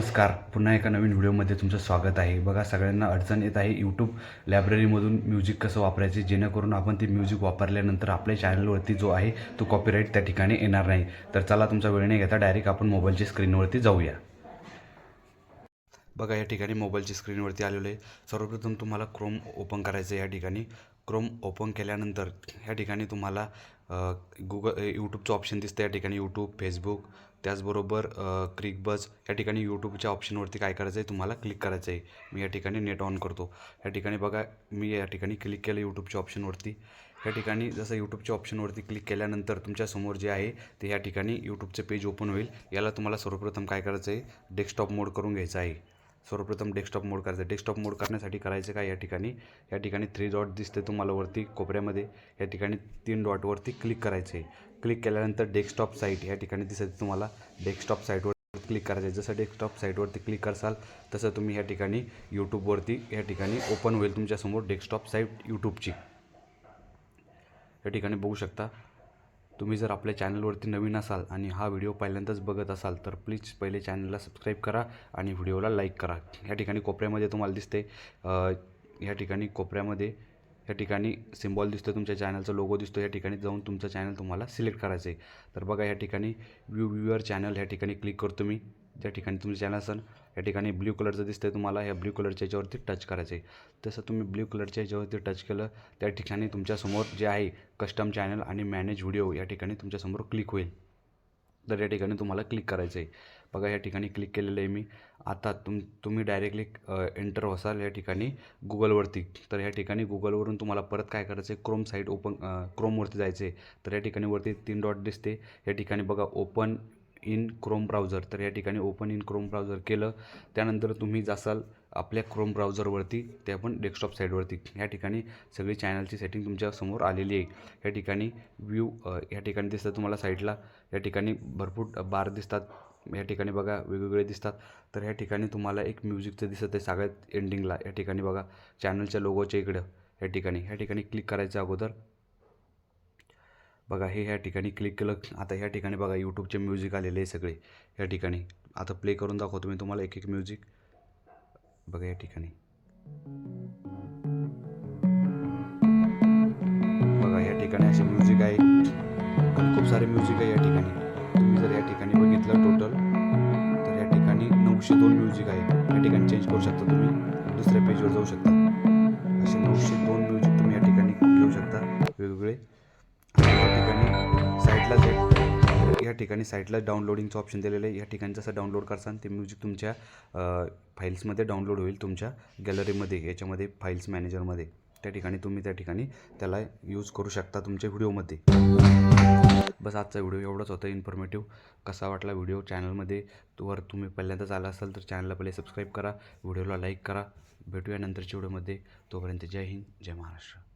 नमस्कार. पुन्हा एका नवीन व्हिडिओमध्ये तुमचं स्वागत आहे. बघा सगळ्यांना अडचण येत आहे. यूट्यूब लायब्ररीमधून म्युझिक कसं वापरायचे? जेणेकरून आपण ते म्युझिक वापरल्यानंतर आपल्या चॅनलवरती जो आहे तो कॉपीराईट त्या ठिकाणी येणार नाही. तर चला तुमचा वेळ नाही घेता. डायरेक्ट आपण मोबाईलच्या स्क्रीनवरती जाऊया. बघा या ठिकाणी मोबाईलच्या स्क्रीनवरती आलेलो आहे. सर्वप्रथम तुम्हाला क्रोम ओपन करायचं आहे या ठिकाणी. क्रोम ओपन केल्यानंतर ह्या ठिकाणी तुम्हाला गुगल यूट्यूबचं ऑप्शन दिसतं या ठिकाणी यूट्यूब फेसबुक त्याचबरोबर क्रिकबज या ठिकाणी यूट्यूबच्या ऑप्शनवरती काय करायचं आहे तुम्हाला क्लिक करायचं आहे मी या ठिकाणी नेट ऑन करतो. या ठिकाणी बघा मी या ठिकाणी क्लिक केलं यूट्यूबच्या ऑप्शनवरती या ठिकाणी जसं यूट्यूबच्या ऑप्शनवरती क्लिक केल्यानंतर तुमच्यासमोर जे आहे ते या ठिकाणी यूट्यूबचं पेज ओपन होईल. याला तुम्हाला सर्वप्रथम काय करायचं आहे डेस्कटॉप मोड करून घ्यायचं आहे. सर्वप्रथम डेस्कटॉप मोड करायचं डेस्कटॉप मोड करण्यासाठी करायचं काय या ठिकाणी या ठिकाणी थ्री डॉट दिसते तुम्हाला वरती कोपऱ्यामध्ये. या ठिकाणी तीन डॉटवरती क्लिक करायचं आहे क्लिक केल्यानंतर डेस्कटॉप साईट या ठिकाणी दिसते तुम्हाला डेस्कटॉप साईटवर क्लिक करायचं आहे. जसं डेस्कटॉप साईटवरती क्लिक करसाल तसं तुम्ही या ठिकाणी यूट्यूबवरती या ठिकाणी ओपन होईल तुमच्यासमोर डेस्कटॉप साईट यूट्यूबची या ठिकाणी बघू शकता तुम्ही जर आपल्या चॅनलवरती नवीन असाल आणि हा व्हिडिओ पहिल्यांदाच बघत असाल तर प्लीज पहिले चॅनलला सबस्क्राईब करा आणि व्हिडिओला लाईक करा. या ठिकाणी कोपऱ्यामध्ये तुम्हाला दिसते या ठिकाणी कोपऱ्यामध्ये या ठिकाणी सिम्बॉल दिसतो तुमच्या चॅनलचा लोगो दिसतो या ठिकाणी जाऊन तुमचं चॅनल तुम्हाला सिलेक्ट करायचं आहे तर बघा या ठिकाणी व्यू व्ह्युअर चॅनल या ठिकाणी क्लिक करतो मी त्या ठिकाणी तुमचं चॅनल असेल या ठिकाणी ब्ल्यू कलरचं दिसतं आहे तुम्हाला ह्या ब्ल्यू कलरच्या याच्यावरती टच करायचं आहे तसं तुम्ही ब्ल्यू कलरच्या याच्यावरती टच केलं त्या ठिकाणी तुमच्यासमोर जे आहे कस्टम चॅनल आणि मॅनेज व्हिडिओ या ठिकाणी तुमच्यासमोर क्लिक होईल. तर या ठिकाणी तुम्हाला क्लिक करायचं आहे बघा या ठिकाणी क्लिक केलेलं आहे मी. आता तुम तुम्ही डायरेक्टली एंटर व्हाल या ठिकाणी गुगलवरती तर या ठिकाणी गुगलवरून तुम्हाला परत काय करायचं आहे क्रोम साईट ओपन क्रोमवरती जायचं आहे तर या ठिकाणी वरती तीन डॉट दिसते. या ठिकाणी बघा ओपन इन क्रोम ब्राउझर तर या ठिकाणी ओपन इन क्रोम ब्राउझर केलं. त्यानंतर तुम्ही जासाल आपल्या क्रोम ब्राउझरवरती ते पण डेस्कटॉप साईडवरती या ठिकाणी सगळी चॅनलची सेटिंग तुमच्यासमोर आलेली आहे. या ठिकाणी व्ह्यू या ठिकाणी दिसतं तुम्हाला साईडला या ठिकाणी भरपूर बार दिसतात. या ठिकाणी बघा वेगवेगळे दिसतात. तर या ठिकाणी तुम्हाला एक म्युझिकचं दिसत आहे सगळ्यात एंडिंगला या ठिकाणी बघा चॅनलच्या लोगोच्या इकडं. या ठिकाणी ह्या ठिकाणी क्लिक करायच्या अगोदर बघा हे ह्या ठिकाणी क्लिक केलं. आता ह्या ठिकाणी बघा यूट्यूबचे म्युझिक आलेले आहे सगळे. या ठिकाणी. आता प्ले करून दाखवतो मी तुम्हाला एक एक म्युझिक बघा या ठिकाणी. बघा या ठिकाणी असे म्युझिक आहे आणि खूप सारे म्युझिक आहे या ठिकाणी. तुम्ही जर या ठिकाणी बघितलं टोटल तर या ठिकाणी नऊशे दोन म्युझिक आहे या ठिकाणी चेंज करू शकता तुम्ही. दुसऱ्या पेजवर जाऊ शकता. असे नऊशे दोन म्युझिक तुम्ही या ठिकाणी घेऊ शकता. वेगवेगळे या ठिकाणी साईटला डाउनलोडिंगचं ऑप्शन दिलेलं आहे. या ठिकाणी जसं डाउनलोड करसान ते म्युझिक तुमच्या फाईल्समध्ये डाउनलोड होईल तुमच्या गॅलरीमध्ये याच्यामध्ये फाईल्स मॅनेजरमध्ये त्या ठिकाणी तुम्ही त्या ठिकाणी त्याला यूज करू शकता तुमच्या व्हिडिओमध्ये बस आजचा व्हिडिओ एवढाच होता इन्फॉर्मेटिव्ह कसा वाटला व्हिडिओ चॅनलमध्ये वर तुम्ही पहिल्यांदाच आला असाल तर चॅनलला पहिले सबस्क्राईब करा. व्हिडिओला लाईक करा. भेटूया नंतरच्या व्हिडिओमध्ये तोपर्यंत जय हिंद जय महाराष्ट्र.